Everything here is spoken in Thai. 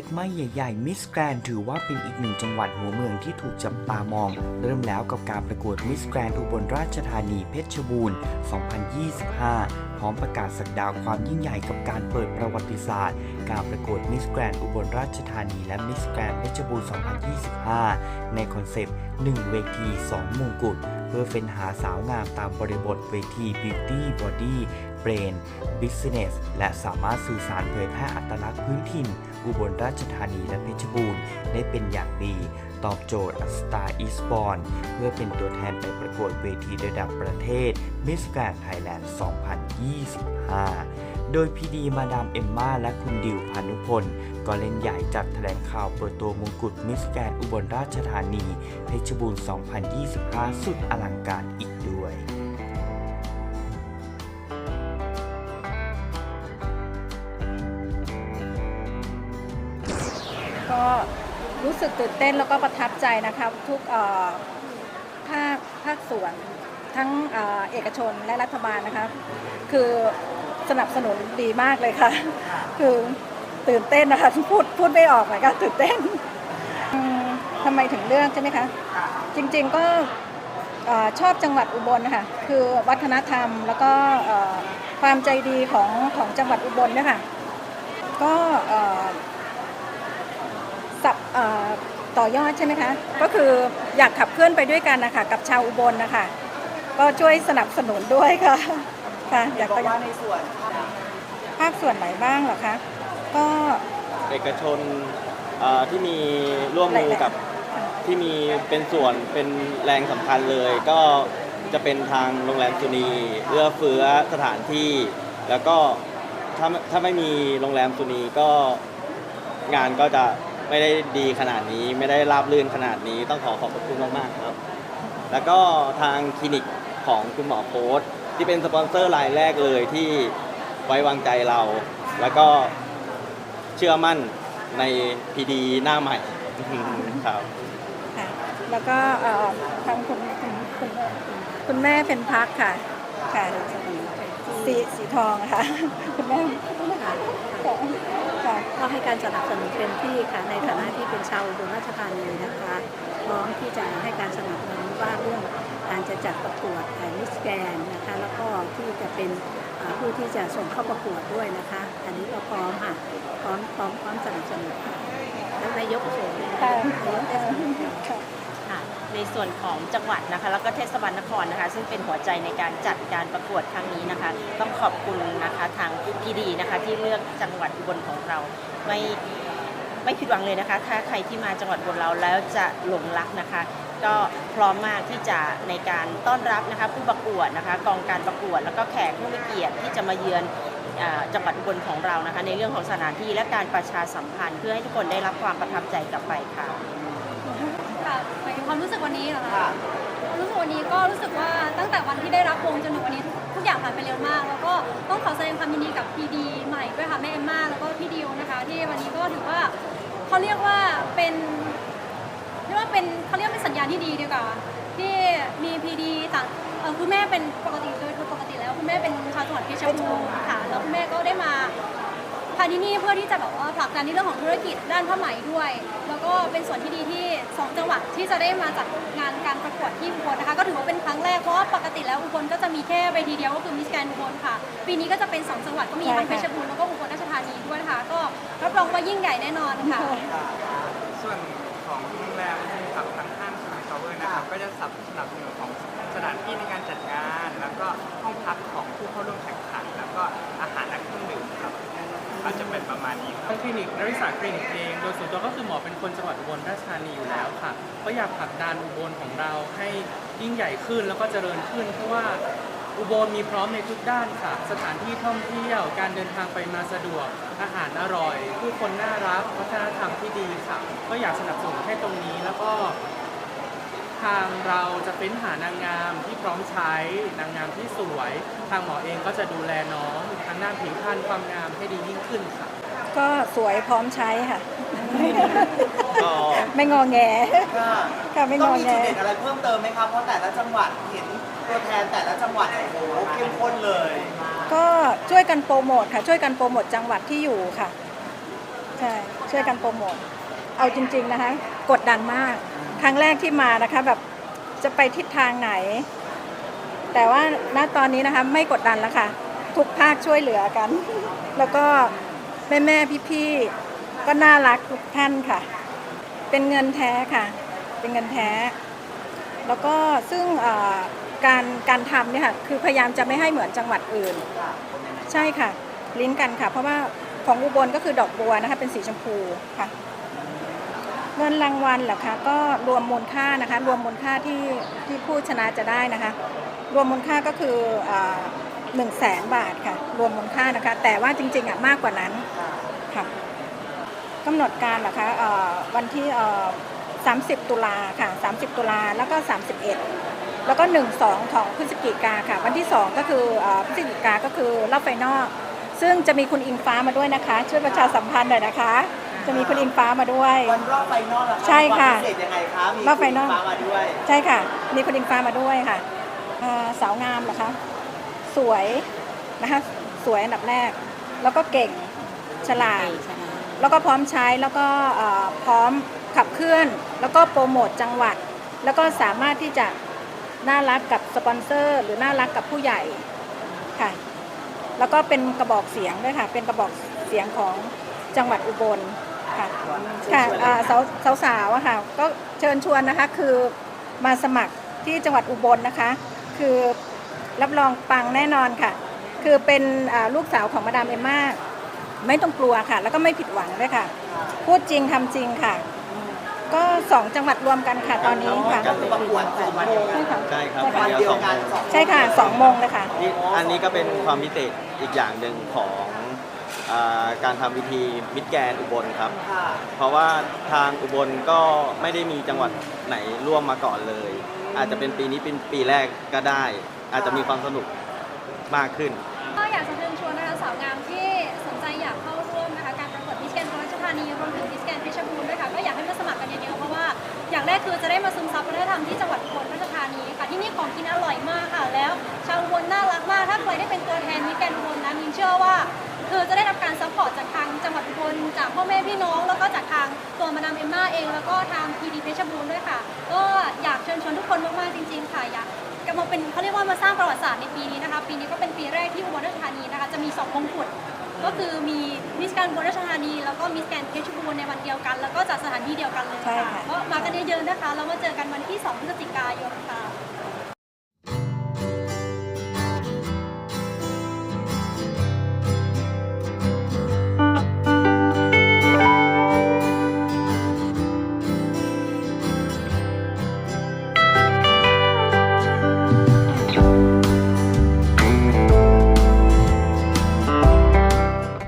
ล็กไม่ใหญ่ๆมิสแกรนถือว่าเป็นอีกหนึ่งจังหวัดหัวเมืองที่ถูกจับตามอง เริ่มแล้วกับการประกวดมิสแกรนอุบลราชธานีเพชรบูรณ์ 2025 พร้อมประกาศสักดาวความยิ่งใหญ่กับการเปิดประวัติศาสตร์ การประกวดมิสแกรนอุบลราชธานีและมิสแกรนเพชรบูรณ์ 2025 ในคอนเซปต์ 1 เวที 2 มงกุฎเพื่อเฟ้นหาสาวงามตามบริบทเวที Beauty Body Brain Business และสามารถสื่อสารเผยแพร่อัตลักษณ์พื้นถิ่น อุบลราชธานีและเพชรบูรณ์ได้เป็นอย่างดี ตอบโจทย์ Star East Born เพื่อเป็นตัวแทนไปประกวดเวทีระดับประเทศ Miss Grand Thailand 2025 โดยพีดีมาดามเอมมาและคุณดิวพานุพล ก็เล่นใหญ่จัดแถลงข่าวเปิดตัวมงกุฎมิสแกรนอุบลราชธานี เพชรบูรณ์ 2025 สุดอลังการอีกด้วยก็ รู้สึกตื่นเต้นแล้วก็ประทับใจนะคะทุกภาคภาคส่วนทั้งเอ่อเอกชนและรัฐบาลนะคะคือสนับสนุนดีมากเลยค่ะ คือตื่นเต้นนะคะพูดพูดไม่ออกเลยค่ะตื่นเต้นทำไมถึงเลือกใช่ไหมคะ จริงๆก็ชอบจังหวัดอุบลนะคะคือวัฒนธรรมแล้วก็ความใจดีของของจังหวัดอุบลเนี่ยค่ะก็ ต่อยอดใช่ไหมคะ ก็คืออยากขับเคลื่อนไปด้วยกันนะคะกับชาวอุบลนะคะ ก็ช่วยสนับสนุนด้วยค่ะ ค่ะ อยากบอกจะว่าในส่วนภาคส่วนไหนบ้างเหรอคะ ก็เอกชนเอ่อที่มีร่วมมือกับที่มีเป็นส่วนเป็นแรงสำคัญเลย ก็จะเป็นทางโรงแรมสุนีเอื้อเฟื้อสถานที่ แล้วก็ถ้าถ้าไม่มีโรงแรมสุนีก็งานก็จะ ไม่ได้ดีขนาดนี้ ไม่ได้ราบรื่นขนาดนี้ ต้องขอขอบพระคุณมากๆครับ แล้วก็ทางคลินิกของคุณหมอโค้ดที่เป็นสปอนเซอร์รายแรกเลยที่ไว้วางใจเรา แล้วก็เชื่อมั่นในพีดีหน้าใหม่ครับค่ะแล้วก็เอ่อทางคุณคุณคุณคุณแม่เป็นพักค่ะค่ะ สีสีทองค่ะคุณแม่ค่ะค่ะก็ให้การสนับสนุนเต็มที่ค่ะในฐานะที่เป็นชาวอุบลราชธานีนะคะพร้อมที่จะให้การสนับสนุนว่าเรื่องการจะจัดประกวดมิสแกนนะคะแล้วก็ที่จะเป็นอ่าผู้ที่จะส่งเข้าประกวดด้วยนะคะ อันนี้ก็พร้อมค่ะพร้อมพร้อมพร้อมสนับสนุนค่ะแล้วนายกเชิญเลยนะคะ ในส่วนของจังหวัดนะคะ แล้วก็เทศบาลนครนะคะ ซึ่งเป็นหัวใจในการจัดการประกวดครั้งนี้นะคะ ต้องขอบคุณนะคะทางพีดีนะคะ ที่เลือกจังหวัดอุบลของเราไม่ไม่ผิดหวังเลยนะคะ ถ้าใครที่มาจังหวัดอุบลเราแล้วจะหลงรักนะคะก็พร้อมมากที่จะในการต้อนรับนะคะผู้ประกวดนะคะกองการประกวด แล้วก็แขกผู้มีเกียรติที่จะมาเยือนจังหวัดอุบลของเรานะคะ ในเรื่องของสถานที่และการประชาสัมพันธ์ เพื่อให้ทุกคนได้รับความประทับใจกลับไปค่ะ หมายถึงความรู้สึกวันนี้เหรอคะความรู้สึกวันนี้ก็รู้สึกว่าตั้งแต่วันที่ได้รับวงจนถึงวันนี้ทุกทุกอย่างผ่านไปเร็วมาก แล้วก็ต้องขอแสดงความยินดีกับพีดีใหม่ด้วยค่ะแม่เอมมาแล้วก็พี่ดิวนะคะ ที่วันนี้ก็ถือว่าเขาเรียกว่าเป็นเรียกว่าเป็นเขาเรียกว่าเป็นสัญญาณที่ดีดีกว่าที่มีพีดีต่างเอ่อคุณแม่เป็นปกติโดยปกติแล้วคุณแม่เป็นชาวจังหวัดเพชรบูรณ์ค่ะแล้วคุณแม่ก็ได้มาพาที่นี่เพื่อที่จะแบบว่าผลักดันในเรื่องของธุรกิจด้านผ้าไหมด้วย แล้วก็เป็นส่วนที่ดีที่สองจังหวัดที่จะได้มาจัดงานการประกวดที่อุบลนะคะ ก็ถือว่าเป็นครั้งแรกเพราะว่าปกติแล้วอุบลก็จะมีแค่เวทีเดียวก็คือมิสแกรนอุบลค่ะ ปีนี้ก็จะเป็นสองจังหวัดก็มีทั้งเพชรบูรณ์แล้วก็อุบลราชธานีด้วยนะคะก็รับรองว่ายิ่งใหญ่แน่นอนค่ะส่วนของโรงแรมกับทางห้างสมัยทาวเวอร์นะครับก็จะสนับสนับสนุ นิกนริศาสตร์คลินิกเองโดยส่วนตัวก็คือหมอเป็นคนจังหวัดอุบลราชธานีอยู่แล้วค่ะ ก็อยากผลักดันอุบลของเราให้ยิ่งใหญ่ขึ้นแล้วก็เจริญขึ้น เพราะว่าอุบลมีพร้อมในทุกด้านค่ะ สถานที่ท่องเที่ยว การเดินทางไปมาสะดวก อาหารอร่อย ผู้คนน่ารัก วัฒนธรรมที่ดีค่ะ ก็อยากสนับสนุนให้ตรงนี้แล้วก็ทางเราจะเป็นหานางงามที่พร้อมใช้นางงามที่สวย ทางหมอเองก็จะดูแลน้องทางด้านผิวพรรณความงามให้ดียิ่งขึ้นค่ะ ก็สวยพร้อมใช้ค่ะก็ไม่งอแง ค่ะค่ะไม่งต้อองมีแง จุดเด่นอะไรเพิ่มเติมไหมครับ เพราะแต่ละจังหวัดเห็นตัวแทนแต่ละจังหวัดเนี่ยโอ้โหเข้มข้นเลย ก็ช่วยกันโปรโมทค่ะ ช่วยกันโปรโมทจังหวัดที่อยู่ค่ะ ใช่ช่วยกันโปรโมทเอาจริง ๆนะคะ กดดันมาก ครั้งแรกที่มานะคะ แบบจะไปทิศทางไหน แต่ว่าณตอนนี้นะคะ ไม่กดดันแล้วค่ะ ทุกภาคช่วยเหลือกัน แล้วก็ แม่แม่ๆพี่ๆก็น่ารักทุกท่านค่ะ เป็นเงินแท้ค่ะ เป็นเงินแท้ แล้วก็ซึ่งการการทำเนี่ยค่ะคือพยายามจะไม่ให้เหมือนจังหวัดอื่น ใช่ค่ะ ลิงก์กันค่ะ เพราะว่าของอุบลก็คือดอกบัวนะคะเป็นสีชมพูค่ะ เงินรางวัลเหรอคะก็รวมมูลค่านะคะ รวมมูลค่าที่ที่ผู้ชนะจะได้นะคะ รวมมูลค่าก็คือ หนึ่งแสนบาทค่ะ รวมมูลค่านะคะ แต่ว่าจริงๆอะมากกว่านั้นค่ะกำหนดการเหรอคะเอ่อวันที่เอ่อ30 ตุลาค่ะ 30 ตุลาแล้วก็ 31 แล้วก็ 1 2 ของพฤศจิกาค่ะ วันที่ 2 ก็คือเอ่อพฤศจิกาก็คือรอบไฟนอลซึ่งจะมีคุณอิงฟ้ามาด้วยนะคะ ช่วยประชาสัมพันธ์หน่อยนะคะ จะมีคุณอิงฟ้ามาด้วย วันรอบไฟนอลล่ะใช่ค่ะวามพิเศษยังไงคะมีรอบไฟนอลฟ้ามาด้วย ใช่ค่ะ มีคุณอิงฟ้ามาด้วยค่ะเอ่อสาวงามเหรอคะ สวยนะคะสวยอันดับแรก แล้วก็เก่งฉลาดแล้วก็พร้อมใช้แล้วก็เอ่อพร้อมขับเคลื่อน แล้วก็โปรโมทจังหวัด แล้วก็สามารถที่จะน่ารักกับสปอนเซอร์ หรือน่ารักกับผู้ใหญ่ค่ะ แล้วก็เป็นกระบอกเสียงด้วยค่ะ เป็นกระบอกเสียงของจังหวัดอุบลค่ะค่ะอ่าสาวสาวสาวอะค่ะ ก็เชิญชวนนะคะคือมาสมัครที่จังหวัดอุบลนะคะ คือ รับรองปังแน่นอนค่ะ คือเป็นอ่าลูกสาวของมาดามเอมม่าไม่ต้องกลัวค่ะ แล้วก็ไม่ผิดหวังด้วยค่ะ พูดจริงทำจริงค่ะ ก็สองจังหวัดรวมกันค่ะตอนนี้ค่ะก็คือประกวดสองโมงใช่ค่ะใช่ครับใช่วันค่ะเดียวกันสองใช่ค่ะสองโมงเลยค่ะนี่อันนี้ก็เป็นความพิเศษอีกอย่างหนึ่งของอาการทำพิธีมิตรแกรนด์อุบลครับค่ะเพราะว่าทางอุบลก็ไม่ได้มีจังหวัดไหนร่วมมาก่อนเลย อาจจะเป็นปีนี้เป็นปีแรกก็ได้ อาจจะมีความสนุกมากขึ้น ก็อยากจะเชิญชวนนะคะสาวงามที่สนใจอยากเข้าร่วมนะคะการประกวดมิสแกนราชธานีรวมถึงมิสแกนเพชรบูรณ์ด้วยค่ะก็อยากให้มาสมัครกันเยอะๆเพราะว่าอย่างแรกคือจะได้มาซึมซับวัฒนธรรมที่จังหวัดอุบลราชธานีค่ะที่นี่ของกินอร่อยมากค่ะแล้ว ชาวอุบลน่ารักมากถ้าใครได้เป็นตัวแทนมิสแกนอุบลนะมินเชื่อว่าคือจะได้รับการซัพพอร์ตจากทางจังหวัดอุบลจากพ่อแม่พี่น้อง แล้วก็จากทางตัวมาดามเอมม่าเอง แล้วก็ทางพีดีเพชรบูรณ์ด้วยค่ะ ก็อยากเชิญชวนทุกคนมากๆจริง ๆ ค่ะอยาก กำลังเป็นเขาเรียกว่ามาสร้างประวัติศาสตร์ในปีนี้นะคะ ปีนี้ก็เป็นปีแรกที่อุบลราชธานีนะคะจะมีสองมงกุฎก็คือมีมิสแกรนด์อุบลราชธานี แล้วก็มิสแกรนด์เพชรบูรณ์ในวันเดียวกัน แล้วก็จากสถานที่เดียวกันเลยใช่ค่ะค่ะ ก็มากันเยอะๆนะคะแล้วมาเจอกันวันที่ 2 พฤศจิกายนค่ะ